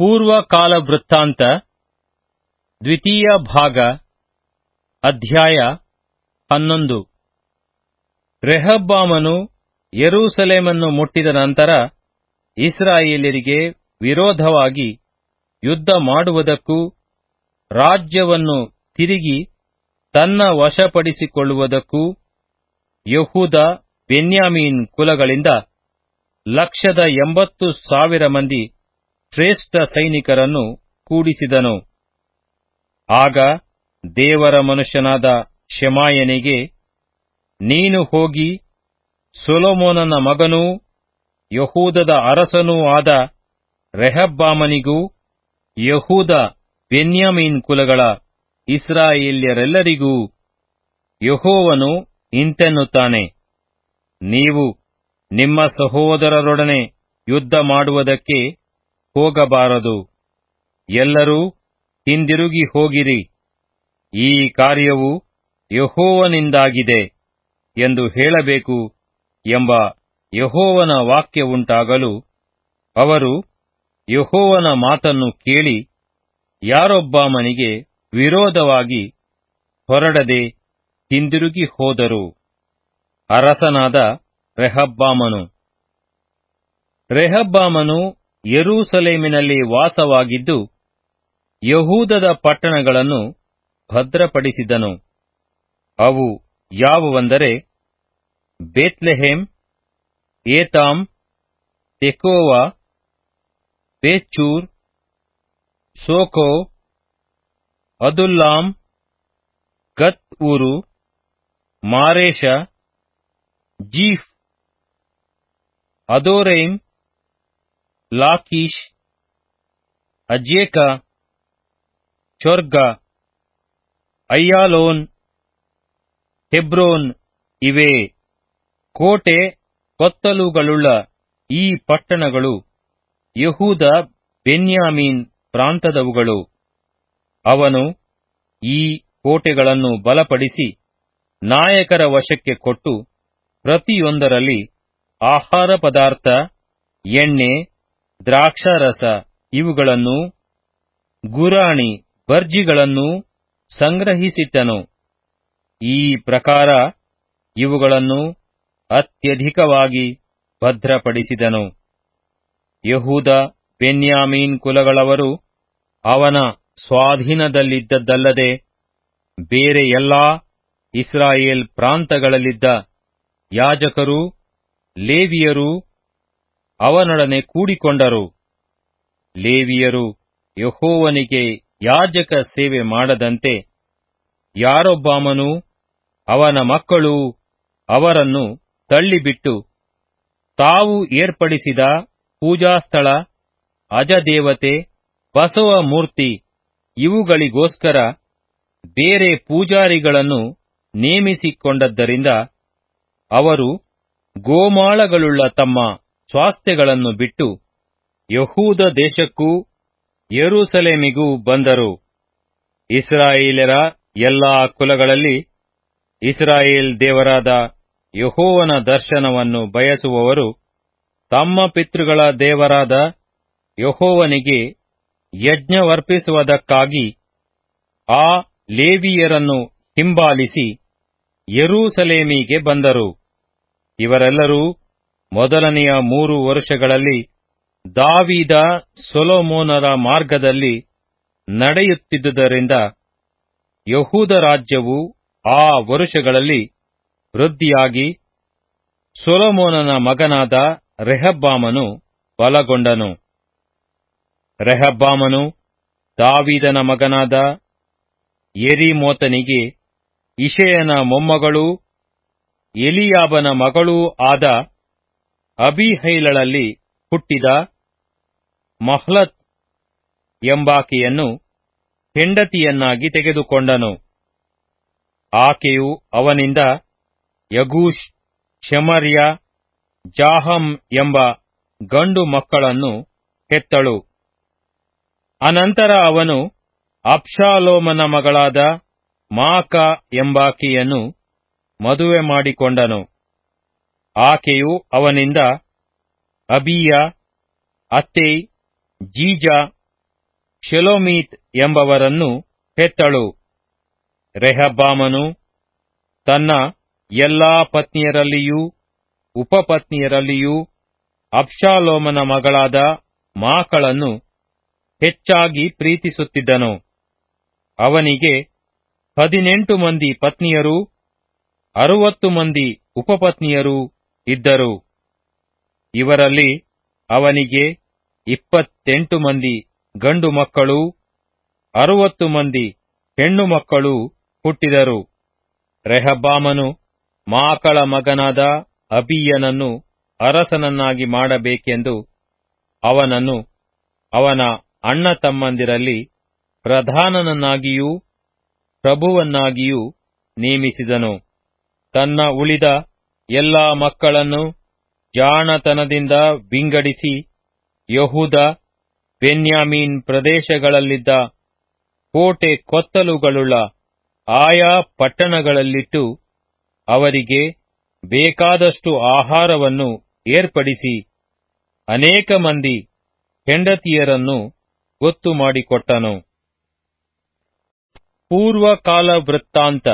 ಪೂರ್ವಕಾಲ ವೃತ್ತಾಂತ ದ್ವಿತೀಯ ಭಾಗ, ಅಧ್ಯಾಯ ಹನ್ನೊಂದು. ರೆಹಬ್ಬಾಮನು ಯರೂಸಲೇಮನ್ನು ಮುಟ್ಟಿದ ನಂತರ ಇಸ್ರಾಯೇಲರಿಗೆ ವಿರೋಧವಾಗಿ ಯುದ್ಧ ಮಾಡುವುದಕ್ಕೂ ರಾಜ್ಯವನ್ನು ತಿರುಗಿ ತನ್ನ ವಶಪಡಿಸಿಕೊಳ್ಳುವುದಕ್ಕೂ ಯಹೂದ ಬೆನ್ಯಾಮೀನ್ ಕುಲಗಳಿಂದ ಲಕ್ಷದ ಎಂಬತ್ತು ಸಾವಿರ ಮಂದಿ ಶ್ರೇಷ್ಠ ಸೈನಿಕರನ್ನು ಕೂಡಿಸಿದನು. ಆಗ ದೇವರ ಮನುಷ್ಯನಾದ ಶಮಾಯನಿಗೆ, ನೀನು ಹೋಗಿ ಸೊಲೋಮೋನನ ಮಗನೂ ಯಹೂದದ ಅರಸನೂ ಆದ ರೆಹಬ್ಬಾಮನಿಗೂ ಯಹೂದ ಬೆನ್ಯಾಮೀನ್ ಕುಲಗಳ ಇಸ್ರಾಯೇಲ್ಯರೆಲ್ಲರಿಗೂ ಯಹೋವನು ಇಂತೆನ್ನುತ್ತಾನೆ. ನೀವು ನಿಮ್ಮ ಸಹೋದರರೊಡನೆ ಯುದ್ಧ ಮಾಡುವುದಕ್ಕೆ ಹೋಗಬಾರದು. ಎಲ್ಲರೂ ಹಿಂದಿರುಗಿ ಹೋಗಿರಿ. ಈ ಕಾರ್ಯವು ಯಹೋವನಿಂದಾಗಿದೆ ಎಂದು ಹೇಳಬೇಕು ಎಂಬ ಯಹೋವನ ವಾಕ್ಯವುಂಟಾಗಲು ಅವರು ಯಹೋವನ ಮಾತನ್ನು ಕೇಳಿ ಯಾರೊಬ್ಬಾಮನಿಗೆ ವಿರೋಧವಾಗಿ ಹೊರಡದೆ ಹಿಂದಿರುಗಿ ಹೋದರು. ಅರಸನಾದ ರೆಹಬ್ಬಾಮನು. ರೆಹಬ್ಬಾಮನು ಯೆರೂಸಲೇಮಿನಲ್ಲಿ ವಾಸವಾಗಿದ್ದು ಯಹೂದದ ಪಟ್ಟಣಗಳನ್ನು ಭದ್ರಪಡಿಸಿದನು. ಅವು ಯಾವುವೆಂದರೆ ಬೇತ್ಲೆಹೇಮ್, ಏತಾಮ್, ತೆಕೋವಾ ಬೇಚೂರ್ ಸೋಕೋ, ಅದುಲ್ಲಾಮ್, ಗತ್ ಊರು, ಮಾರೇಶ, ಜೀಫ್, ಅದೋರೈಮ್ ಲಾಕೀಶ್ ಅಜೇಕ ಚೊರ್ಗ ಅಯ್ಯಾಲೋನ್ ಹೆಬ್ರೋನ್ ಇವೆ ಕೋಟೆ ಕೊತ್ತಲುಗಳುಳ್ಳ ಈ ಪಟ್ಟಣಗಳು ಯಹೂದ ಬೆನ್ಯಾಮೀನ್ ಪ್ರಾಂತದವುಗಳು. ಅವನು ಈ ಕೋಟೆಗಳನ್ನು ಬಲಪಡಿಸಿ ನಾಯಕರ ವಶಕ್ಕೆ ಕೊಟ್ಟು ಪ್ರತಿಯೊಂದರಲ್ಲಿ ಆಹಾರ ಪದಾರ್ಥ, ಎಣ್ಣೆ ದ್ರಾಕ್ಷಾರಸ, ಇವುಗಳನ್ನು ಗುರಾಣಿ, ಬರ್ಜಿಗಳನ್ನು ಸಂಗ್ರಹಿಸಿಟ್ಟನು. ಈ ಪ್ರಕಾರ ಇವುಗಳನ್ನು ಅತ್ಯಧಿಕವಾಗಿ ಭದ್ರಪಡಿಸಿದನು. ಯಹೂದ, ಬೆನ್ಯಾಮೀನ್ ಕುಲಗಳವರು ಅವನ ಸ್ವಾಧೀನದಲ್ಲಿದ್ದದ್ದಲ್ಲದೆ ಬೇರೆ ಎಲ್ಲಾ ಇಸ್ರಾಯೇಲ್ ಪ್ರಾಂತಗಳಲ್ಲಿದ್ದ ಯಾಜಕರು ಲೇವಿಯರು ಅವನೊಡನೆ ಕೂಡಿಕೊಂಡರು. ಲೇವಿಯರು ಯಹೋವನಿಗೆ ಯಾಜಕ ಸೇವೆ ಮಾಡದಂತೆ ಯಾರೊಬ್ಬಾಮನೂ ಅವನ ಮಕ್ಕಳು ಅವರನ್ನು ತಳ್ಳಿಬಿಟ್ಟು ತಾವು ಏರ್ಪಡಿಸಿದ ಪೂಜಾಸ್ಥಳ, ಅಜದೇವತೆ ಬಸವ ಮೂರ್ತಿ ಇವುಗಳಿಗೋಸ್ಕರ ಬೇರೆ ಪೂಜಾರಿಗಳನ್ನು ನೇಮಿಸಿಕೊಂಡದ್ದರಿಂದ ಅವರು ಗೋಮಾಳಗಳುಳ್ಳ ತಮ್ಮ ಸ್ವಾಸ್ಥ್ಯಗಳನ್ನು ಬಿಟ್ಟು ಯಹೂದ ದೇಶಕ್ಕೂ ಯರೂಸಲೇಮಿಗೂ ಬಂದರು. ಇಸ್ರಾಯೇಲರ ಎಲ್ಲಾ ಕುಲಗಳಲ್ಲಿ ಇಸ್ರಾಯೇಲ್ ದೇವರಾದ ಯಹೋವನ ದರ್ಶನವನ್ನು ಬಯಸುವವರು ತಮ್ಮ ಪಿತೃಗಳ ದೇವರಾದ ಯಹೋವನಿಗೆ ಯಜ್ಞವರ್ಪಿಸುವುದಕ್ಕಾಗಿ ಆ ಲೇವಿಯರನ್ನು ಹಿಂಬಾಲಿಸಿ ಯೆರೂಸಲೇಮಿಗೆ ಬಂದರು. ಇವರೆಲ್ಲರೂ ಮೊದಲನೆಯ ಮೂರು ವರ್ಷಗಳಲ್ಲಿ ದಾವಿದ ಸೊಲೊಮೋನರ ಮಾರ್ಗದಲ್ಲಿ ನಡೆಯುತ್ತಿದ್ದುದರಿಂದ ಯಹೂದ ರಾಜ್ಯವು ಆ ವರುಷಗಳಲ್ಲಿ ವೃದ್ಧಿಯಾಗಿ ಸೊಲೊಮೋನನ ಮಗನಾದ ರೆಹಬ್ಬಾಮನು ಬಲಗೊಂಡನು. ರೆಹಬ್ಬಾಮನು ದಾವಿದನ ಮಗನಾದ ಎರಿಮೋತನಿಗೆ ಇಷೆಯನ ಮೊಮ್ಮಗಳೂ ಎಲಿಯಾಬನ ಮಗಳೂ ಆದ ಅಬೀಹೈಲಳಲ್ಲಿ ಹುಟ್ಟಿದ ಮಹ್ಲತ್ ಎಂಬಾಕೆಯನ್ನು ಹೆಂಡತಿಯನ್ನಾಗಿ ತೆಗೆದುಕೊಂಡನು. ಆಕೆಯು ಅವನಿಂದ ಯಗೂಷ್, ಶಮರ್ಯ ಜಾಹಂ ಎಂಬ ಗಂಡು ಮಕ್ಕಳನ್ನು ಹೆತ್ತಳು. ಅನಂತರ ಅವನು ಅಬ್ಷಾಲೋಮನ ಮಗಳಾದ ಮಾಕ ಎಂಬಾಕೆಯನ್ನು ಮದುವೆ ಮಾಡಿಕೊಂಡನು. ಆಕೆಯು ಅವನಿಂದ ಅಬಿಯ, ಅತ್ತೈ, ಜೀಜ, ಶೆಲೋಮೀತ್ ಎಂಬವರನ್ನು ಹೆತ್ತಳು. ರೆಹಬ್ಬಾಮನು ತನ್ನ ಎಲ್ಲಾ ಪತ್ನಿಯರಲ್ಲಿಯೂ, ಉಪಪತ್ನಿಯರಲ್ಲಿಯೂ ಅಪ್ಶಾಲೋಮನ ಮಗಳಾದ ಮಾಕಳನ್ನು ಹೆಚ್ಚಾಗಿ ಪ್ರೀತಿಸುತ್ತಿದ್ದನು. ಅವನಿಗೆ ಹದಿನೆಂಟು ಮಂದಿ ಪತ್ನಿಯರು, ಅರುವತ್ತು ಮಂದಿ ಉಪಪತ್ನಿಯರೂ ಇದ್ದರು. ಇವರಲ್ಲಿ ಅವನಿಗೆ ಇಪ್ಪತ್ತೆಂಟು ಮಂದಿ ಗಂಡು ಮಕ್ಕಳು, ಅರುವತ್ತು ಮಂದಿ ಹೆಣ್ಣು ಮಕ್ಕಳು ಹುಟ್ಟಿದರು. ರೆಹಬ್ಬಾಮನು ಮಾಕಳ ಮಗನಾದ ಅಬಿಯನನ್ನು ಅರಸನನ್ನಾಗಿ ಮಾಡಬೇಕೆಂದು ಅವನನ್ನು ಅವನ ಅಣ್ಣ ತಮ್ಮಂದಿರಲ್ಲಿ ಪ್ರಧಾನನನ್ನಾಗಿಯೂ ಪ್ರಭುವನ್ನಾಗಿಯೂ ನೇಮಿಸಿದನು. ತನ್ನ ಉಳಿದ ಎಲ್ಲಾ ಮಕ್ಕಳನ್ನು ಜಾಣತನದಿಂದ ವಿಂಗಡಿಸಿ ಯಹೂದ, ಬೆನ್ಯಾಮೀನ್ ಪ್ರದೇಶಗಳಲ್ಲಿದ್ದ ಕೋಟೆ ಕೊತ್ತಲುಗಳುಳ್ಳ ಆಯಾ ಪಟ್ಟಣಗಳಲ್ಲಿಟ್ಟು ಅವರಿಗೆ ಬೇಕಾದಷ್ಟು ಆಹಾರವನ್ನು ಏರ್ಪಡಿಸಿ ಅನೇಕ ಮಂದಿ ಹೆಂಡತಿಯರನ್ನು ಗೊತ್ತು ಮಾಡಿಕೊಟ್ಟನು. ಪೂರ್ವಕಾಲ ವೃತ್ತಾಂತ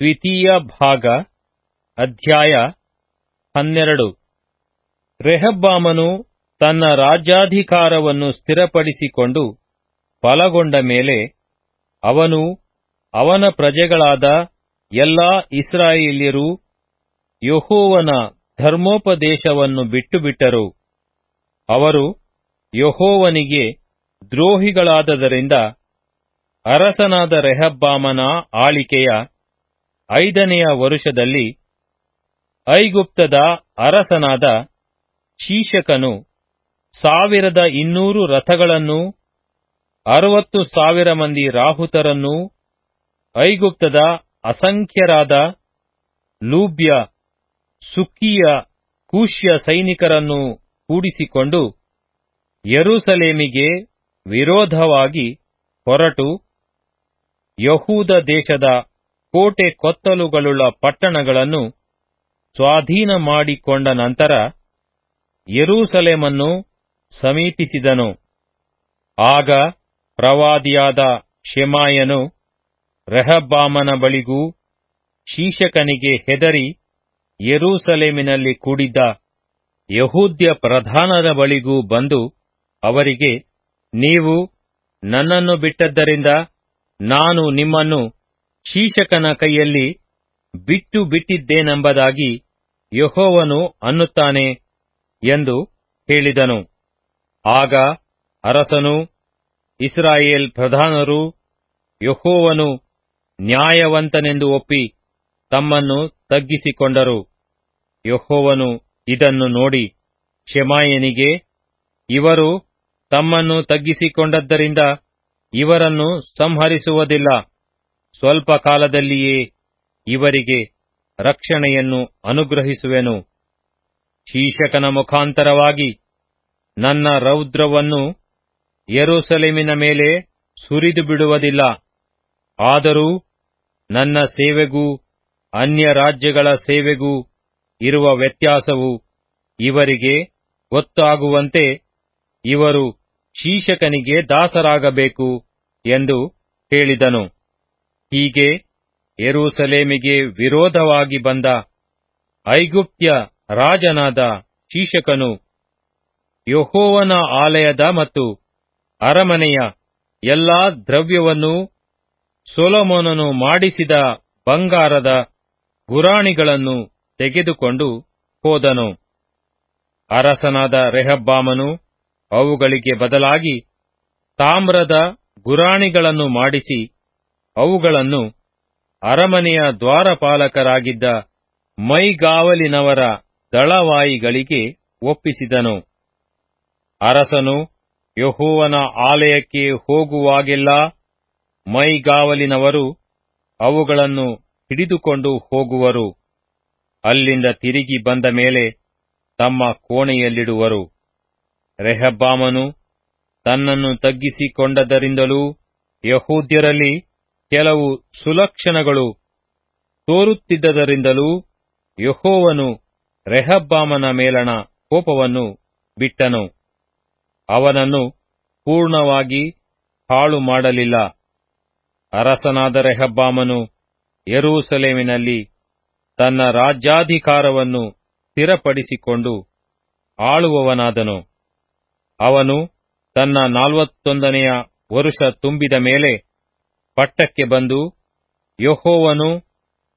ದ್ವಿತೀಯ ಭಾಗ ಅಧ್ಯಾಯ ಹನ್ನೆರಡು. ರೆಹಬ್ಬಾಮನು ತನ್ನ ರಾಜ್ಯಾಧಿಕಾರವನ್ನು ಸ್ಥಿರಪಡಿಸಿಕೊಂಡು ಬಲಗೊಂಡ ಮೇಲೆ ಅವನು ಅವನ ಪ್ರಜೆಗಳಾದ ಎಲ್ಲಾ ಇಸ್ರಾಯೇಲ್ಯರು ಯಹೋವನ ಧರ್ಮೋಪದೇಶವನ್ನು ಬಿಟ್ಟುಬಿಟ್ಟರು. ಅವರು ಯಹೋವನಿಗೆ ದ್ರೋಹಿಗಳಾದದರಿಂದ ಅರಸನಾದ ರೆಹಬ್ಬಾಮನ ಆಳಿಕೆಯ ಐದನೆಯ ವರುಷದಲ್ಲಿ ಐಗುಪ್ತದ ಅರಸನಾದ ಶೀಶಕನು ಸಾವಿರದ ಇನ್ನೂರು ರಥಗಳನ್ನೂ, ಅರವತ್ತು ಸಾವಿರ ಮಂದಿ ರಾಹುತರನ್ನೂ, ಐಗುಪ್ತದ ಅಸಂಖ್ಯರಾದ ಲೂಬ್ಯ, ಸುಕ್ಕಿಯ ಕೂಶ್ಯ ಸೈನಿಕರನ್ನು ಕೂಡಿಸಿಕೊಂಡು ಯೆರೂಸಲೇಮಿಗೆ ವಿರೋಧವಾಗಿ ಹೊರಟು. ಯಹೂದ ದೇಶದ ಕೋಟೆ ಕೊತ್ತಲುಗಳುಳ್ಳ ಪಟ್ಟಣಗಳನ್ನು ಸ್ವಾಧೀನ ಮಾಡಿಕೊಂಡ ನಂತರ ಯೆರೂಸಲೇಮನ್ನು ಸಮೀಪಿಸಿದನು. ಆಗ ಪ್ರವಾದಿಯಾದ ಶೆಮಾಯನು ರೆಹಬ್ಬಾಮನ ಬಳಿಗೂ ಶೀಶಕನಿಗೆ ಹೆದರಿ ಯೆರೂಸಲೇಮಿನಲ್ಲಿ ಕೂಡಿದ್ದ ಯಹೂದ್ಯ ಪ್ರಧಾನರ ಬಳಿಗೂ ಬಂದು ಅವರಿಗೆ, ನೀವು ನನ್ನನ್ನು ಬಿಟ್ಟದ್ದರಿಂದ ನಾನು ನಿಮ್ಮನ್ನು ಶೀಶಕನ ಕೈಯಲ್ಲಿ ಬಿಟ್ಟು ಬಿಟ್ಟಿದ್ದೇನೆಂಬುದಾಗಿ ಯೆಹೋವನು ಅನ್ನುತ್ತಾನೆ ಎಂದು ಹೇಳಿದನು. ಆಗ ಅರಸನು ಇಸ್ರಾಯೇಲ್ ಪ್ರಧಾನರು ಯೆಹೋವನು ನ್ಯಾಯವಂತನೆಂದು ಒಪ್ಪಿ ತಮ್ಮನ್ನು ತಗ್ಗಿಸಿಕೊಂಡರು. ಯೆಹೋವನು ಇದನ್ನು ನೋಡಿ ಕ್ಷಮಾಯನಿಗೆ ಇವರು ತಮ್ಮನ್ನು ತಗ್ಗಿಸಿಕೊಂಡದ್ದರಿಂದ ಇವರನ್ನು ಸಂಹರಿಸುವುದಿಲ್ಲ. ಸ್ವಲ್ಪ ಕಾಲದಲ್ಲಿಯೇ ಇವರಿಗೆ ರಕ್ಷಣೆಯನ್ನು ಅನುಗ್ರಹಿಸುವೆನು. ಶೀಶಕನ ಮುಖಾಂತರವಾಗಿ ನನ್ನ ರೌದ್ರವನ್ನು ಯೆರೂಸಲೇಮಿನ ಮೇಲೆ ಸುರಿದು ಬಿಡುವುದಿಲ್ಲ. ಆದರೂ ನನ್ನ ಸೇವೆಗೂ, ಅನ್ಯ ರಾಜ್ಯಗಳ ಸೇವೆಗೂ ಇರುವ ವ್ಯತ್ಯಾಸವು ಇವರಿಗೆ ಗೊತ್ತಾಗುವಂತೆ ಇವರು ಶೀಶಕನಿಗೆ ದಾಸರಾಗಬೇಕು ಎಂದು ಹೇಳಿದನು. ಹೀಗೆ ಯೆರೂಸಲೇಮಿಗೆ ವಿರೋಧವಾಗಿ ಬಂದ ಐಗುಪ್ತ್ಯ ರಾಜನಾದ ಶೀಶಕನು ಯಹೋವನ ಆಲಯದ ಮತ್ತು ಅರಮನೆಯ ಎಲ್ಲಾ ದ್ರವ್ಯವನ್ನೂ ಸೊಲೊಮೋನನು ಮಾಡಿಸಿದ ಬಂಗಾರದ ಗುರಾಣಿಗಳನ್ನು ತೆಗೆದುಕೊಂಡು ಹೋದನು. ಅರಸನಾದ ರೆಹಬ್ಬಾಮನು ಅವುಗಳಿಗೆ ಬದಲಾಗಿ ತಾಮ್ರದ ಗುರಾಣಿಗಳನ್ನು ಮಾಡಿಸಿ ಅವುಗಳನ್ನು ಅರಮನೆಯ ದ್ವಾರಪಾಲಕರಾಗಿದ್ದ ಮೈಗಾವಲಿನವರ ದಳವಾಯಿಗಳಿಗೆ ಒಪ್ಪಿಸಿದನು. ಅರಸನು, ಯಹೋವನ ಆಲಯಕ್ಕೆ ಹೋಗುವಾಗೆಲ್ಲ ಮೈಗಾವಲಿನವರು ಅವುಗಳನ್ನು ಹಿಡಿದುಕೊಂಡು ಹೋಗುವರು. ಅಲ್ಲಿಂದ ತಿರುಗಿ ಬಂದ ಮೇಲೆ ತಮ್ಮ ಕೋಣೆಯಲ್ಲಿಡುವರು. ರೆಹಬ್ಬಾಮನು ತನ್ನನ್ನು ತಗ್ಗಿಸಿಕೊಂಡದರಿಂದಲೂ ಯಹೂದ್ಯರಲ್ಲಿ ಕೆಲವು ಸುಲಕ್ಷಣಗಳು ತೋರುತ್ತಿದ್ದದರಿಂದಲೂ ಯಹೋವನು ರೆಹಬ್ಬಾಮನ ಮೇಲಣ ಕೋಪವನ್ನು ಬಿಟ್ಟನು. ಅವನನ್ನು ಪೂರ್ಣವಾಗಿ ಹಾಳು ಮಾಡಲಿಲ್ಲ. ಅರಸನಾದ ರೆಹಬ್ಬಾಮನು ಯರೂಸಲೇಮಿನಲ್ಲಿ ತನ್ನ ರಾಜ್ಯಾಧಿಕಾರವನ್ನು ಸ್ಥಿರಪಡಿಸಿಕೊಂಡು ಆಳುವವನಾದನು. ಅವನು ತನ್ನ ನಾಲ್ವತ್ತೊಂದನೆಯ ವರುಷ ತುಂಬಿದ ಮೇಲೆ ಪಟ್ಟಕ್ಕೆ ಬಂದು ಯಹೋವನು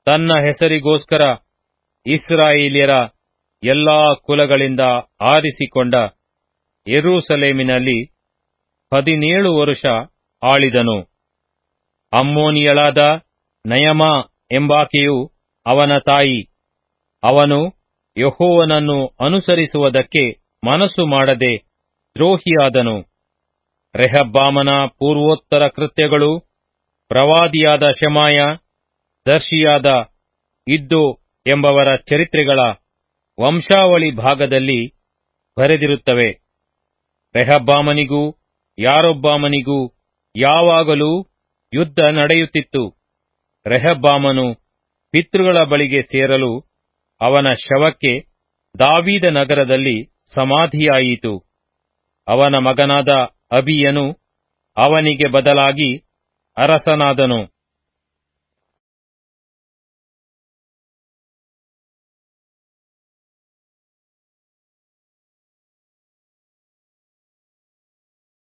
ತನ್ನ ಹೆಸರಿಗೋಸ್ಕರ ಇಸ್ರಾಯೇಲ್ಯರ ಎಲ್ಲಾ ಕುಲಗಳಿಂದ ಆರಿಸಿಕೊಂಡ ಯೆರೂಸಲೇಮಿನಲ್ಲಿ ಹದಿನೇಳು ವರುಷ ಆಳಿದನು. ಅಮ್ಮೋನಿಯಳಾದ ನಯಮ ಎಂಬಾಕೆಯು ಅವನ ತಾಯಿ. ಅವನು ಯಹೋವನನ್ನು ಅನುಸರಿಸುವುದಕ್ಕೆ ಮನಸ್ಸು ಮಾಡದೆ ದ್ರೋಹಿಯಾದನು. ರೆಹಬ್ಬಾಮನ ಪೂರ್ವೋತ್ತರ ಕೃತ್ಯಗಳು ಪ್ರವಾದಿಯಾದ ಶಮಾಯ, ದರ್ಶಿಯಾದ ಇದ್ದು ಎಂಬವರ ಚರಿತ್ರೆಗಳ ವಂಶಾವಳಿ ಭಾಗದಲ್ಲಿ ಬರೆದಿರುತ್ತವೆ. ರೆಹಬ್ಬಾಮನಿಗೂ, ಯಾರೊಬ್ಬಾಮನಿಗೂ ಯಾವಾಗಲೂ ಯುದ್ಧ ನಡೆಯುತ್ತಿತ್ತು. ರೆಹಬ್ಬಾಮನು ಪಿತೃಗಳ ಬಳಿಗೆ ಸೇರಲು ಅವನ ಶವಕ್ಕೆ ದಾವೀದ ನಗರದಲ್ಲಿ ಸಮಾಧಿಯಾಯಿತು. ಅವನ ಮಗನಾದ ಅಬಿಯನು ಅವನಿಗೆ ಬದಲಾಗಿ ಅರಸನಾದನು.